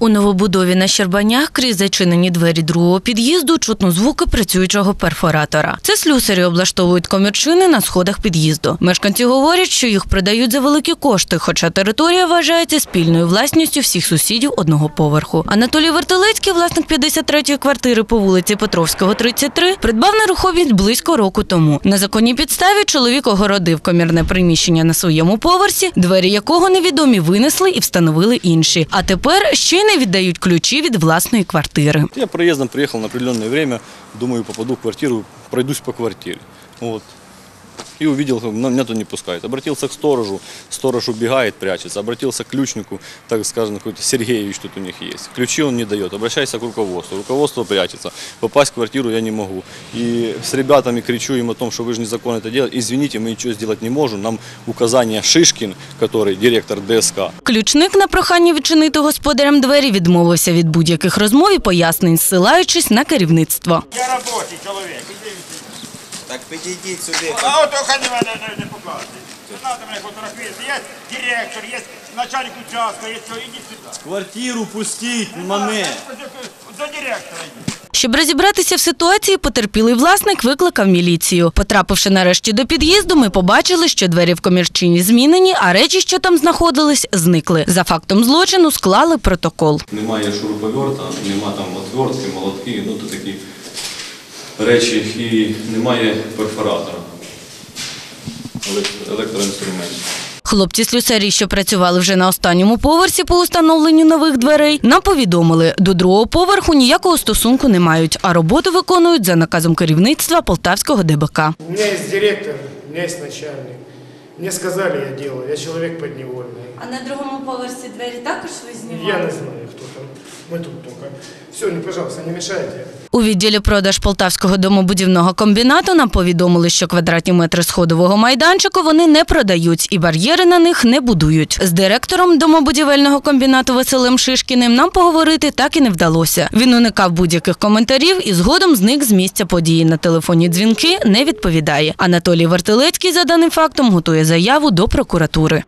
У новобудові на Щербанях крізь зачинені двері другого під'їзду чутно звуки працюючого перфоратора. Це слюсарі облаштовують комірчини на сходах під'їзду. Мешканці говорять, що їх продають за великі кошти, хоча територія вважається спільною власністю всіх сусідів одного поверху. Анатолій Вертелецький, власник 53-ї квартири по вулиці Петровського, 33, придбав нерухомість близько року тому. На законній підставі чоловік огородив комірне приміщення на своєму поверсі, двері якого невідомі винесли і встановили інші. А тепер ще не віддають ключі від власної квартири. Я приїздом приїхав на определенне время, думаю, попаду в квартиру, пройдусь по квартирі. Вот И увидел, но меня тут не пускают. Обратился к сторожу, сторож убегает, прячется. Обратился к ключнику, так скажем, какой-то Сергеевич тут у них есть. Ключи он не дает. Обращайся к руководству. Руководство прячется. Попасть в квартиру я не могу. И с ребятами кричу им о том, что вы же незаконно это делаете. Извините, мы ничего сделать не можем. Нам указание Шишкин, который директор ДСК, Ключник на прохання відчинити господарям двері відмовився від будь-яких розмов і пояснень, зсилаючись на керівництво. Я робочий чоловік. Іди. Так підійдіть сюди. А от хай мене не, не показує. Не треба мене фотографувати. Є директор, є начальник участка, є все, ідіть сюди. Квартиру пустить, мене. До директора йдіть. Щоб розібратися в ситуації, потерпілий власник викликав міліцію. Потрапивши нарешті до під'їзду, ми побачили, що двері в комірчині змінені, а речі, що там знаходились, зникли. За фактом злочину склали протокол. Немає шуруповерта, нема там отвертки, молотки, ну то такі речі, і немає перфоратора, електроінструментів. Хлопці слюсарі, що працювали вже на останньому поверсі по установленню нових дверей, нам повідомили, до другого поверху ніякого стосунку не мають, а роботу виконують за наказом керівництва Полтавського ДБК. У меня есть директор, у меня есть начальник. Мне сказали, я делаю. Я человек подневольный. А на другому поверсі двері також ви Я не знаю. Мы тут только. Все, не, пожалуйста, не мешайте. У відділі продаж Полтавського домобудівного комбінату нам повідомили, що квадратні метри сходового майданчику вони не продають і бар'єри на них не будують. З директором домобудівельного комбінату Василем Шишкіним нам поговорити так і не вдалося. Він уникав будь-яких коментарів і згодом зник з місця події. На телефонні дзвінки не відповідає. Анатолій Вартилецький за даним фактом готує заяву до прокуратури.